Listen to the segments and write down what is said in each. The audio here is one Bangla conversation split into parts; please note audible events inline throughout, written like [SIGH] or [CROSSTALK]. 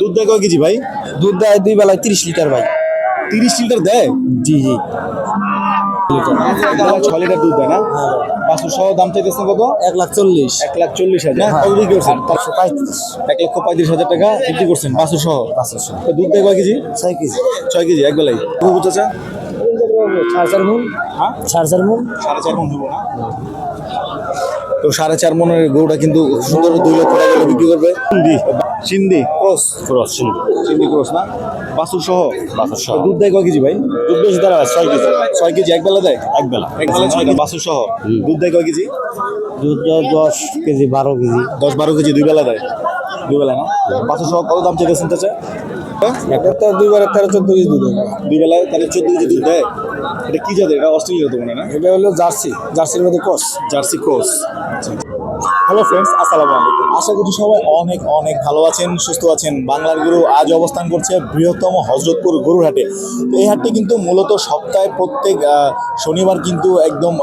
দুধ দেয় কয় কেজি ভাই? দুধ দেয় দুই বেলায় তিরিশ লিটার ভাই। তিরিশ লিটার দেয়? জি জি। বেলা ছয় লিটার দুধ দেয় না? পাঁচশো সহ দাম চাইতেছেন কত? এক লাখ চল্লিশ। এক লাখ চল্লিশ হাজার। হ্যাঁ। কত বিক্রি করছেন? পাঁচশো পঁয়ত্রিশ। এক লক্ষ পঁয়ত্রিশ হাজার টাকা বিক্রি করছেন পাঁচশো সহ পাঁচশো সহ। দুধ দেয় কয় কেজি? ছয় কেজি। ছয় কেজি এক চাচা? সাড়ে চার মন সাড়ে চার মন সাড়ে চার মন হব না? তো সাড়ে চার মনের গরুটা কিন্তু সুন্দর দুই লক্ষ টাকা করে বিক্রি করবে। Sindhi. Cross. Cross Sindhi. Sindhi cross না? বাসুর সহ? বাছুর সহ। দুধ দেয় কয় কেজি ভাই? দুধ বেশি দাঁড়াবে ছয় কেজি। ছয় কেজি এক বেলা দেয়? এক বেলা। এক বেলা ছয় কেজি। বাসুর সহ? দুধ দেয় কয় কেজি? দুধ দশ কেজি বারো কেজি। দশ বারো কেজি দুই বেলা দেয়। দুই বেলা না? বাসুর সহ কত দাম চাইতেছেন চাচা? একটা তো দুইবার তেরো চোদ্দ কেজি দুধ হবে দুই বেলায় তাহলে চোদ্দ কেজি দুধ দেয়? এটা কি জাতের? এটা অস্ট্রেলিয়া তো মনে হয় না? এটা হলো জার্সি জার্সির মধ্যে cross. Jersey cross. Hello friends আসসালামু আলাইকুম। আশা করি সবাই অনেক অনেক ভালো আছেন, সুস্থ আছেন। বাংলার গরু আজ অবস্থান করছে বৃহত্তম হজরতপুর গরুর হাটে তো এই হাটটি কিন্তু মূলত সপ্তাহে প্রত্যেক শনিবার কিন্তু একদম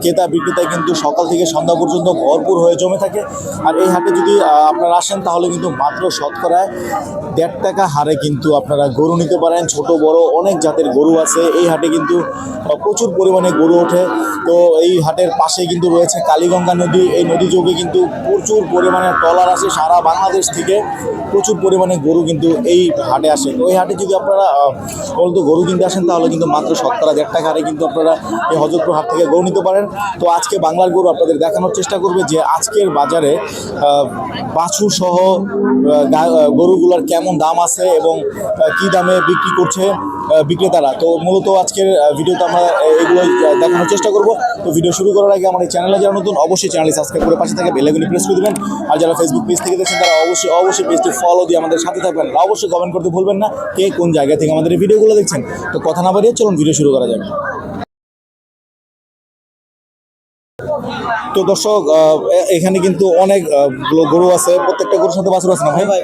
ক্রেতা বিক্রেতায় কিন্তু সকাল থেকে সন্ধ্যা পর্যন্ত ভরপুর হয়ে জমে থাকে। আর এই হাটে যদি আপনারা আসেন তাহলে কিন্তু মাত্র শতকরায় দেড় টাকা হারে কিন্তু আপনারা গরু নিতে পারেন। ছোট, বড় অনেক জাতের গরু আছে। এই হাটে কিন্তু প্রচুর পরিমাণে গরু ওঠে। তো এই হাটের পাশে কিন্তু রয়েছে কালীগঙ্গা নদী। এই নদী যোগে কিন্তু প্রচুর পরিমাণে ট্রলার আসে সারা বাংলাদেশ থেকে প্রচুর পরিমাণে গরু কিন্তু এই হাটে আসে। ওই হাটে যদি আপনারা বলতো গরু কিনতে আসেন, তাহলে কিন্তু মাত্র শতকরা দেড় টাকা হারে কিন্তু আপনারা এই হজরতপুর হাট থেকে গরু নিতে পারেন। তো আজকে বাংলার গরু আপনাদের দেখানোর চেষ্টা করবে যে আজকের বাজারে বাছুর সহ গরুগুলোর কেমন দাম আছে এবং কি দামে বিক্রি করছে বিক্রেতারা। তো মূলত আজকের ভিডিওতে আমরা এগুলো দেখানোর চেষ্টা করব। তো ভিডিও শুরু করার আগে আমার এই চ্যানেলে যারা নতুন, অবশ্যই চ্যানেলটি সাবস্ক্রাইব করে পাশে থেকে বেলাগুলি প্রেস করে দেবেন। আর যারা ফেসবুক পেজ থেকে দেখছেন, তারা অবশ্যই অবশ্যই পেজটি ফলো দিয়ে আমাদের সাথে থাকবেন। অবশ্যই কমেন্ট করতে ভুলবেন না, কে কোন জায়গা থেকে আমাদের ভিডিওগুলো দেখছেন। তো কথা না বাড়িয়ে চলুন ভিডিও শুরু করা যাক। তো দর্শক এখানে কিন্তু অনেক গরু আছে। প্রত্যেকটা গরুর সাথে বাছুর আছে না ভাই?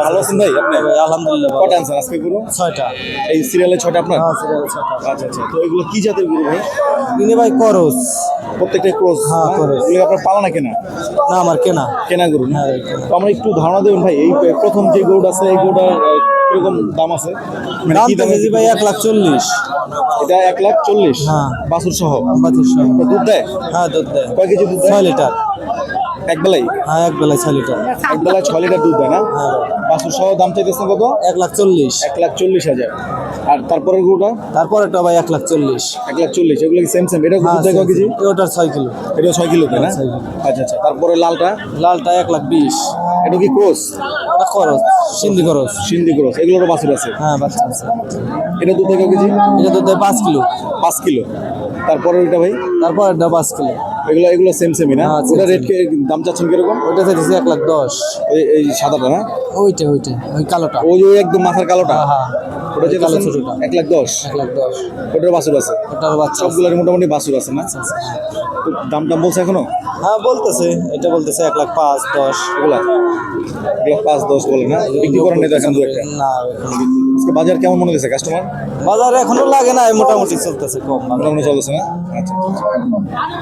ভালো আছেন ভাই আপনি? আলহামদুলিল্লাহ কটা আনছেন আজকে গরু? ছয়টা। এই সিরিয়ালে ছটা আপনার? হ্যাঁ সিরিয়াল ছয়টা। আচ্ছা আচ্ছা। তো এগুলো কি জাতের গরু ভাই? কিনে ভাই করস। প্রত্যেকটা ক্রস হ্যাঁ, cross। এগুলো আপনার পালানা কেনা? না আমার কেনা। কেনা গরু না? হ্যাঁ, তো আমরা একটু ধারণা দেবেন ভাই এই প্রথম যে গরুটা আছে এই গরুটার আহ, কীরকম দাম আছে? মানে দাম তো কেজি ভাই এক লাখ চল্লিশ। এটা এক লাখ চল্লিশ। হ্যাঁ। বাছুর সহ বাছুর সহ। দুধ দেয়? হ্যাঁ দুধ দেয়। কয় কেজি দুধ ছয় লিটার। এক বেলাই হ্যাঁ এক বেলায় ছয় লিটার। এক বেলায় ছয় লিটার দুধ দেয় না? হ্যাঁ। বাছুর সহ দাম চাইতেছেন কত? এক লাখ চল্লিশ। এক লাখ চল্লিশ হাজার। আর তারপরের গরুটা? তারপর একটা ভাই এক লাখ চল্লিশ। এক লাখ চল্লিশ। এগুলো কি সেম সেম এটা দেয় কয় কেজি? ওটার ছয় কিলো। এটা ছয় কিলো দেয় না? আচ্ছা আচ্ছা। তারপরে লালটা? লালটা এক লাখ বিশ। এটা কি ক্রোস? ওটা খরচ সিন্ধি খরচ। সিন্ধি ক্রোস এগুলোরও বাছুর আছে? হ্যাঁ বাচ্চা আছে। এটা দুধ কয় কেজি? এটা দুধ পাঁচ কিলো। পাঁচ কিলো। তারপরে ওইটা ভাই? তারপর এটা পাঁচ কিলো। এগুলো এগুলো সেম সেমই না? হ্যাঁ, ওটা। রেট দাম চাচ্ছেন কীরকম? ওইটা চাইতেছে এক লাখ দশ। এই এই সাদাটা না? ওইটা ওইটা ওই কালোটা। ওই যে একদম মাথার কালোটা? হ্যাঁ হ্যাঁ। ওটা ওই কালো ছোটটা। এক লাখ দশ। এক লাখ দশ। ওটার বাছুর আছে? ওটার বাচ্চা সবগুলোর মোটামুটি বাছুর আছে না? তো দাম টাম বলছে এখনও? হ্যাঁ বলতেছে। এটা বলতেছে এক লাখ পাঁচ দশ এগুলা। এক লাখ পাঁচ দশ বলে না? বিক্রি করেন নাই তো এখন দু একটা? না বাজার কেমন মনে হয়েছে কাস্টমার বাজার এখনও লাগে না মোটামুটি চলতেছে কম মোটামুটি চলতেছে না? আচ্ছা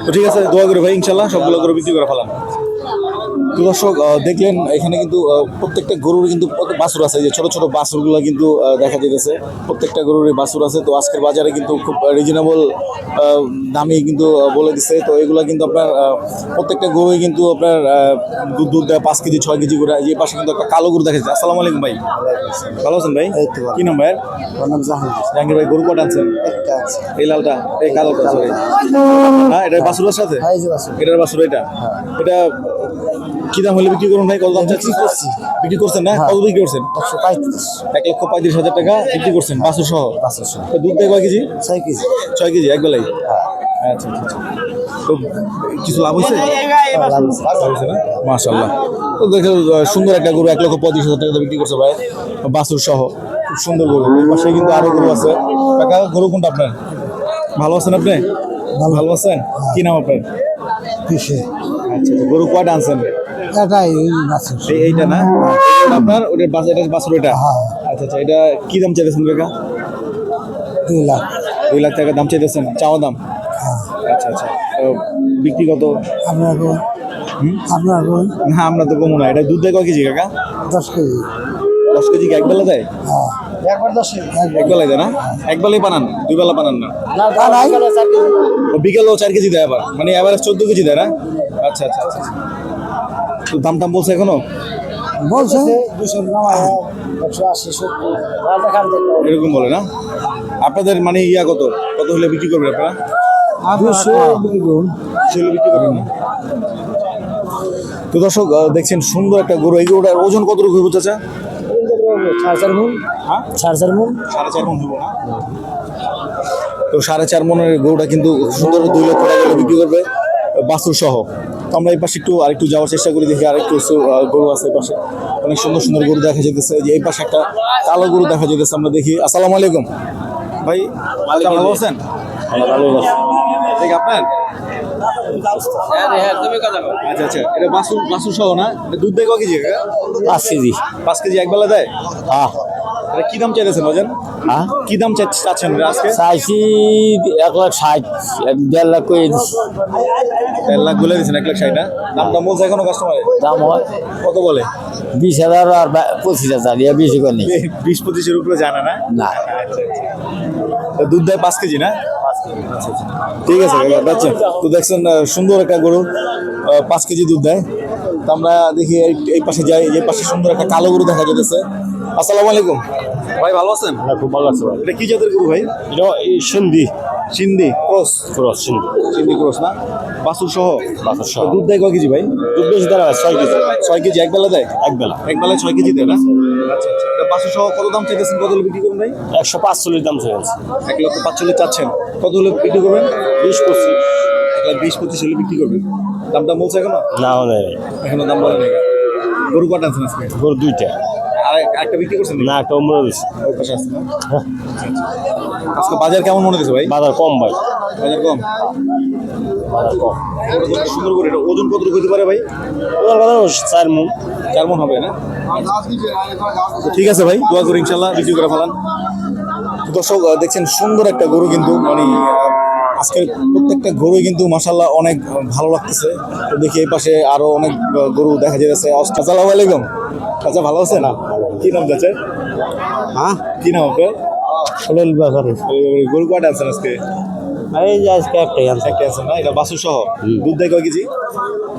তো ঠিক আছে দোয়া করে ভাই ইনশাল্লাহ সবগুলো করে বিক্রি করে ফেলাম। তো দর্শক দেখলেন এখানে কিন্তু প্রত্যেকটা গরুর কিন্তু বাছুর আছে যে ছোট ছোট বাছুরগুলো কিন্তু দেখা যেতেছে প্রত্যেকটা গরুর বাছুর আছে তো আজকের বাজারে কিন্তু খুব রিজনেবল দামে কিন্তু বলে দিচ্ছে তো এগুলো কিন্তু আপনার প্রত্যেকটা গরুই কিন্তু আপনার দুধ দুধ দেয় পাঁচ কেজি ছয় কেজি করে। এই পাশে কিন্তু একটা কালো গরু দেখা যাচ্ছে। আসসালামু আলাইকুম ভাই। ভালো আছেন ভাই। কি নাম ভাইয়ের? নাম জাহাঙ্গীর। জাহাঙ্গীর ভাই গরু কটা আনছেন? একটা আছে। এই লালটা এই কালোটা। সরি হ্যাঁ এটা বাছুরের সাথে? হ্যাঁ, এটার বাছুর এটা? এটা কি দাম হলে বিক্রি করুন ভাই? কত দাম চাচ্ছি করছি। বিক্রি করছেন না? কত বিক্রি করছেন? একশো পঁয়ত্রিশ। এক লক্ষ পঁয়ত্রিশ হাজার টাকা বিক্রি করছেন বাছুর সহ সহ। দুধ দেয় কয় কেজি? ছয় কেজি। ছয় কেজি এক বেলাই? আচ্ছা আচ্ছা আচ্ছা। তো কিছু লাভ হয়েছে? হয়েছে। মাশাল্লাহ তো দেখে সুন্দর একটা গরু এক লক্ষ পঁয়ত্রিশ হাজার টাকা বিক্রি করছে ভাই বাসুর সহ খুব সুন্দর গরু। পাশে কিন্তু আরও গরু আছে। কাকা গরু কোনটা আপনার? ভালো আছেন আপনি? ভালো। আছেন? কি নাম আপনার? আচ্ছা আচ্ছা, গরু কয়টা আনছেন? এটাই বাছুর এইটা না? আপনার ওটা বাস এটা বাছুর এটা হ্যাঁ। আচ্ছা আচ্ছা এটা কি দাম চাইতেছেন কাকা দুই লাখ। দুই লাখ টাকা দাম চাইতেছেন চাওয়া দাম? আচ্ছা আচ্ছা বিক্রি কত? আপনার আপনার না আমরা তো কমু না এটা দুধ দেয় কয় কেজি কাকা? দশ কেজি। দশ কেজি কি এক বেলা দেয়? হ্যাঁ। একবার দশে এক বেলায় দেয় না? এক বেলায় বানান দুই বেলা বানান না। তা নাই ও চার কেজি দেয় আবার মানে এবারে চোদ্দ কেজি দেয় না? আচ্ছা আচ্ছা আচ্ছা। তো দাম টাম বলছে এখনও? বলছে। দুশো নামায় একশো আশি সত্তর। এরকম বলে না? আপনাদের মানে ইয়া কত? কত হলে বিক্রি করবেন আপনারা? দুশো সেগুলো বিক্রি করবেন তো দর্শক দেখছেন সুন্দর একটা গরু। এই গরুটার ওজন কত রকম চাচা? সাড়ে চার মন। হ্যাঁ? সাড়ে চার মন। সাড়ে চার মন হব না? তো সাড়ে চার মনের গরুটা কিন্তু সুন্দর দুই লক্ষ টাকা বিক্রি করবে। বাছুর সহ। তো আমরা এই পাশে একটু আরেকটু যাওয়ার চেষ্টা করি দেখি আরেকটু গরু আছে এই পাশে। অনেক সুন্দর সুন্দর গরু দেখা যেতেছে যে এই পাশে একটা কালো গরু দেখা যেতেছে আমরা দেখি। আসসালামু আলাইকুম। ভাই ভালো আছেন? ভালো ঠিক আপনার? আচ্ছা আচ্ছা এটা বাসু বাসু সহ না? দুধ দেয় ক কেজি? পাঁচ কেজি। পাঁচ কেজি এক বেলা দেয়? হ্যাঁ। কি দাম চাইতেছেন বাজান হ্যাঁ? কি দাম চাচ্ছেন আজকে? চাইছি এক লাখ ষাট দেড় লাখ করে দেড় লাখ বলে দিচ্ছেন এক লাখ ষাট না দাম দাম বলছে এখনও কাস্টমারে দাম হয়? কত বলে? বিশ হাজার আর পঁচিশ হাজার ইয়া বেশি করে নেই। [LAUGHS] বিশ পঁচিশের উপরে জানা না? না। দুধ দেয় পাঁচ কেজি না? ঠিক আছে কাকা তো দেখছেন সুন্দর একটা গরু পাঁচ কেজি দুধ দেয়। তো আমরা দেখি এই পাশে যাই এই পাশে সুন্দর একটা কালো গরু দেখা যেতেছে আসসালামু আলাইকুম। ভাই ভালো আছেন? খুব ভালো আছে ভাই। এটা কি জাতের গরু ভাই? এটা Sindhi. Sindhi cross. Cross Sindhi. Sindhi cross না? বাছুর সহ? বাছুর সহ। দুধ দেয় কয় কেজি ভাই? দুধ বেশি দাঁড়া ছয় কেজি। ছয় কেজি এক বেলা দেয়? এক বেলা। এক বেলায় ছয় কেজি দেয় না? আচ্ছা আচ্ছা। এটা সহ কত দাম চাইতেছেন? কত হলে বিক্রি করবেন ভাই? একশো পাঁচচল্লিশ দাম চলে গেছে এক লক্ষ পাঁচচল্লিশ চাচ্ছেন। কত হলে বিক্রি করবেন? বিশ পঁচিশ। এক লাখ বিশ পঁচিশ হলে বিক্রি করবেন। দাম দাম বলছে এখনও? না হলে এখনও দাম বলে নেই। গরু কটা আজকে? গরু দুইটা। একটা বিক্রি করছেন না? আজকে বাজার কেমন মনে হচ্ছে ভাই? বাজার কম ভাই। বাজার কম? বাজার কম। সুন্দর করে এটা ওজন কত হতে পারে ভাই? চার মন। চার মন হবে না? ঠিক আছে ভাই দোয়া করি ইনশাল্লাহ বিক্রি করে ফেলান। দর্শক দেখছেন সুন্দর একটা গরু কিন্তু মানে আজকের প্রত্যেকটা গরুই কিন্তু মাসাল্লাহ অনেক ভালো লাগতেছে। তো দেখি এই পাশে আরও অনেক গরু দেখা যেতেছে আসসালামু আলাইকুম। আচ্ছা ভালো আছে না কি নাম চাচা? হ্যাঁ? কি নাম আপনার? এই- এই গরু কয়টা আনছেন আজকে? এই যে আজকে একটাই আনছে। একটা আছেন না? এটা বাসু সহ? দুধ দেয় কয় কেজি?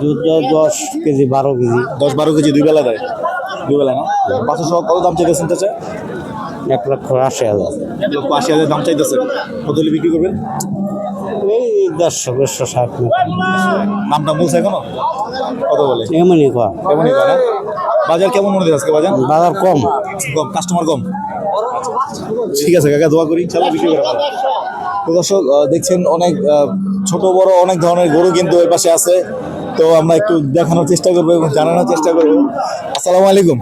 দুধ দেয় দশ কেজি বারো কেজি। দশ বারো কেজি দুই বেলা দেয়? দুই বেলা না? বাসু সহ কত দাম চাইতেছেন চাচা? এক লক্ষ আশি হাজার। এক লক্ষ আশি হাজার দাম চাইতেছে কত বিক্রি করবেন? দেড়শো দেড়শো ষাট নামটা বলছে এখনও? কত বলে? এমনই কম কেমনই কয় না? বাজার কেমন মনে আজকে বাজার? বাজার কম। কম কাস্টমার কম? ঠিক আছে কাকা দোয়া করি ইনশাল্লাহ বিক্রি করে তো দর্শক দেখছেন অনেক ছোট বড় অনেক ধরনের গরু কিন্তু ওই পাশে আছে। তো আমরা একটু দেখানোর চেষ্টা করব এবং জানানোর চেষ্টা করব। আসসালামু আলাইকুম।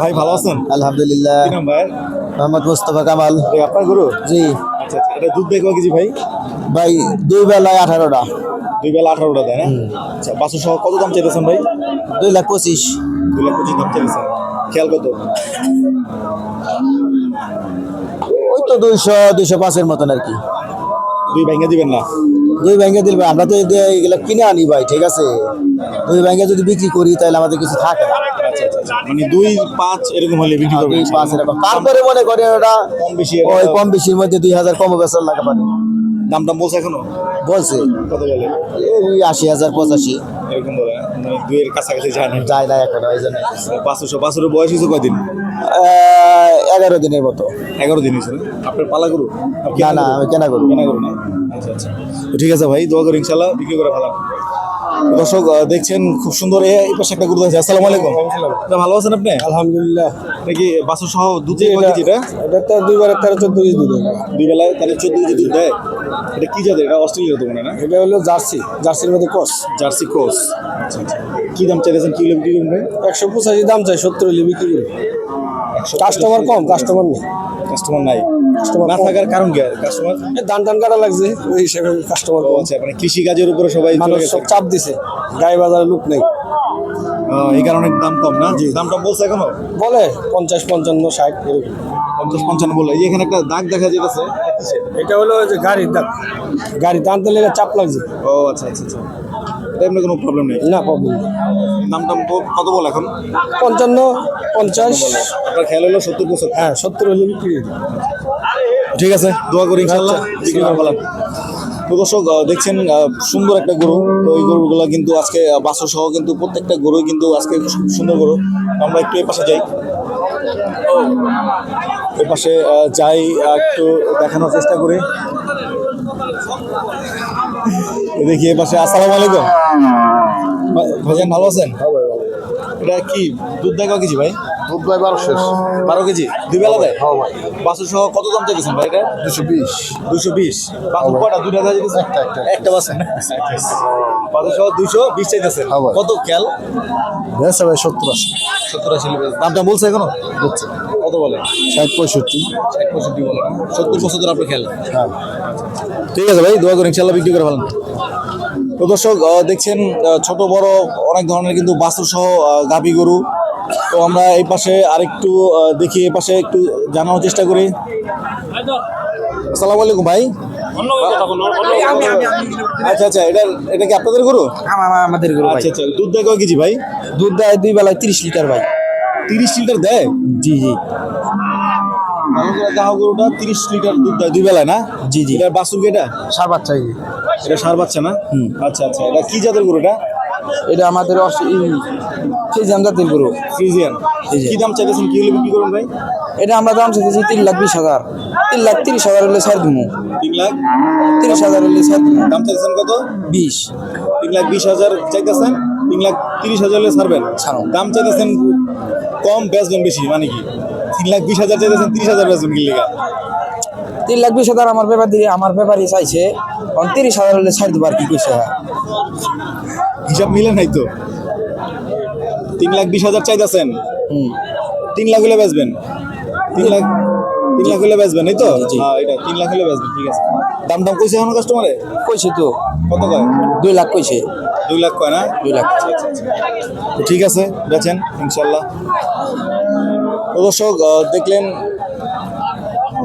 ভাই ভালো আছেন? আলহামদুলিল্লাহ। ভাই মোহাম্মদ মুস্তফা কামাল। আপনার গরু? জি। আচ্ছা আচ্ছা। এটা দুধ দেয় কয় কেজি ভাই? ভাই দুই বেলায় আঠারোটা। দুই বেলা আঠারোটা দেয় না? আচ্ছা বাসু সহ কত দাম চাইতেছেন ভাই? দুই লাখ পঁচিশ। দুই লাখ পঁচিশ দাম চাইতেছেন। খেয়াল কত? ওই তো দুইশো দুইশো পাঁচের মতন আর কি। দুই ভেঙে দিবেন না? দুই আমরা তো এগুলো কিনে আনি ভাই ঠিক আছে? দুই ব্যাংকে যদি বিক্রি করি তাহলে আমাদের কিছু থাকে না। আচ্ছা আচ্ছা আচ্ছা। মানে দুই পাঁচ এরকম হলে বিক্রি করবেন দুই পাঁচ এরকম। তারপরে মনে করে ওটা কম বেশি ওই কম বেশির মধ্যে দুই হাজার কম বেচার লাগা পারে দাম দাম বলছে এখনও? বলছে। কত বলে? এই আশি হাজার পঁচাশি। এরকম বলে মানে দুইয়ের কাছাকাছি যায় না। যায় না এখন জন্য পাঁচশো পাঁচশোর বয়স হয়েছে কয়দিন? এগারো দিনের মতো। এগারো দিন হয়েছে আপনার পালা গরু? না না আমি কেনা করব কেনা গরু না? আচ্ছা আচ্ছা। ঠিক আছে ভাই দোয়া করি ইনশাল্লাহ বিক্রি করে ফেলাম দর্শক দেখছেন খুব সুন্দর এই পাশে একটা গরু আছে। আসসালামু আলাইকুম। ভালো আছেন আপনি? আলহামদুলিল্লাহ। নাকি বাসু সহ দুধ কেজি এটা? তো দুইবারে তেরো চোদ্দ কেজি দুধ দুই বেলায় তাহলে চোদ্দ কেজি দুধ দেয় এটা কি জাতের? এটা অস্ট্রেলিয়া তো মনে না? এটা হলো জার্সি। জার্সির মধ্যে কস জার্সি ক্রস। আচ্ছা আচ্ছা। কি দাম চাইতেছেন? কি বিক্রি করবেন একশো পঁচাশি দাম চাই সত্তর হলে বিক্রি করি কাস্টমার কম কাস্টমার নেই। কাস্টমার নাই। Customer না। থাকার কারণ কি? কাস্টমার ধান টান কাটা লাগছে ওই হিসেবে কাস্টমার ও আচ্ছা মানে কৃষি কাজের উপরে সবাই মানুষ সব চাপ দিছে গায়ে বাজারে লোক নেই। এই কারণে দাম কম না? দামটা বলছে এখনও? বলে পঞ্চাশ পঞ্চান্ন ষাট এরকম। পঞ্চাশ পঞ্চান্ন বলে। এখানে একটা দাগ দেখা যেতেছে এটা হলো ওই যে গাড়ির দাম গাড়ি টানতে লেগে চাপ লাগছে। ও আচ্ছা আচ্ছা আচ্ছা। এমনি কোনো প্রবলেম নেই? না প্রবলেম দাম টাম কত বল এখন? পঞ্চান্ন পঞ্চাশ। আপনার খেয়াল হলো সত্তর পঁচাত্তর? হ্যাঁ সত্তর হলে বিক্রি ঠিক আছে দোয়া করি ইনশাল্লাহ বিক্রি করে তো দর্শক দেখছেন সুন্দর একটা গরু। তো এই গরুগুলো কিন্তু আজকে বাসু সহ কিন্তু প্রত্যেকটা গরুই কিন্তু আজকে সুন্দর গরু। আমরা একটু এই পাশে যাই। এই পাশে যাই একটু দেখানোর চেষ্টা করি। দেখি এই পাশে আসসালামু আলাইকুম। ভাই- ভাইজান ভালো আছেন? এটা কি দুধ দেখো কিছু কেজি ভাই? দুধ ভাই বারো বারো কেজি? দুই বেলা দেয়? হ্যাঁ ভাই। সহ কত দাম চাইছেন ভাই এটা? দুশো বিশ। দুশো বিশ। বাসু কটা দুইটা দেওয়া একটা, একটা। সহ দুশো বিশ চাইতেছেন। হ্যাঁ। কত খেয়াল? বেশ ভাই সত্তর সত্তর আশি দামটা বলছে এখনও? বুঝছে কত বলে? ষাট পঁয়ষট্টি। ষাট পঁয়ষট্টি বলে। সত্তর পঁচাত্তর আপনি খেয়াল? হ্যাঁ। ঠিক আছে ভাই দোয়া করে ইনশাল্লাহ বিক্রি করে ফেলেন। তো দর্শক দেখছেন ছোট বড় অনেক ধরনের কিন্তু বাছুর সহ গাভি গরু তো আমরা এই পাশে আরেকটু দেখি এই পাশে একটু জানানোর চেষ্টা করি। আসসালামু আলাইকুম ভাই। আচ্ছা আচ্ছা এটা এটা কি আপনাদের গরু? আমাদের গরু আচ্ছা আচ্ছা দুধ দেয় কয় কেজি ভাই? দুধ দেয় দুই বেলায় তিরিশ লিটার ভাই। তিরিশ লিটার দেয়? জি জি। গাহ গরুটা তিরিশ লিটার দুধ দেয় দুই বেলায় না? জি, জি। এটার বাছুর কি এটা? সার বাচ্চা। এটা সার বাচ্চা না। আচ্ছা আচ্ছা এটা কি জাতের গরুটা এটা আমাদের ফিজাম জাতের গরু। ফ্রিজিয়ান। কি দাম চাইতেছেন কি হলে বিক্রি করুন ভাই? এটা আমরা দাম চাইতেছি তিন লাখ বিশ হাজার। তিন লাখ তিরিশ হাজার হলে ছাড় দিব তিন লাখ? তিরিশ হাজার হলে ছাড় দিব দাম চাইতেছেন কত? বিশ। তিন লাখ বিশ হাজার চাইতেছেন তিন লাখ তিরিশ হাজার হলে ছাড়বেন। ছাড়ো। দাম চাইতেছেন কম বেচবেন বেশি মানে কি? তিন লাখ বিশ হাজার চাইতেছেন তিরিশ হাজার বেচবেন কি লেগা তিন লাখ বিশ হাজার আমার ব্যাপার দিয়ে আমার ব্যাপারই চাইছে কারণ তিরিশ হাজার হলে ছাড় দেবো আর কি কইছে। হিসাব মিলে নাই তো। তিন লাখ বিশ হাজার চাইতেছেন। তিন লাখ হলে বেচবেন। তিন লাখ তিন লাখ হলে বেচবেন এই তো। হ্যাঁ এটা তিন লাখ হলে বেচবেন ঠিক আছে। দাম দাম কইছে এখন কাস্টমারে কইছে তো। কত কয়? দুই লাখ কইছে। দুই লাখ কয় না? দুই লাখ। তো ঠিক আছে বেচেন ইনশাল্লাহ। দর্শক দেখলেন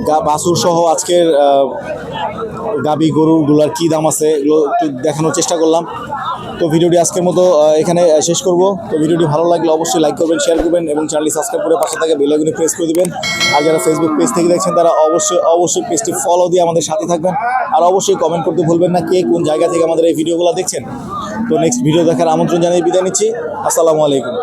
গা বাছুর সহ আজকের গাবি গরুগুলার কি দাম আছে এগুলো একটু দেখানোর চেষ্টা করলাম। তো ভিডিওটি আজকের মতো এখানে শেষ করব। তো ভিডিওটি ভালো লাগলে অবশ্যই লাইক করবেন শেয়ার করবেন এবং চ্যানেলটি সাবস্ক্রাইব করে পাশে থাকা বেলাগুনি প্রেস করে দেবেন। আর যারা ফেসবুক পেজ থেকে দেখছেন, তারা অবশ্যই অবশ্যই পেজটি ফলো দিয়ে আমাদের সাথে থাকবেন। আর অবশ্যই কমেন্ট করতে ভুলবেন না কে কোন জায়গা থেকে আমাদের এই ভিডিওগুলো দেখছেন। তো নেক্সট ভিডিও দেখার আমন্ত্রণ জানিয়ে বিদায় নিচ্ছি। আসসালামু আলাইকুম।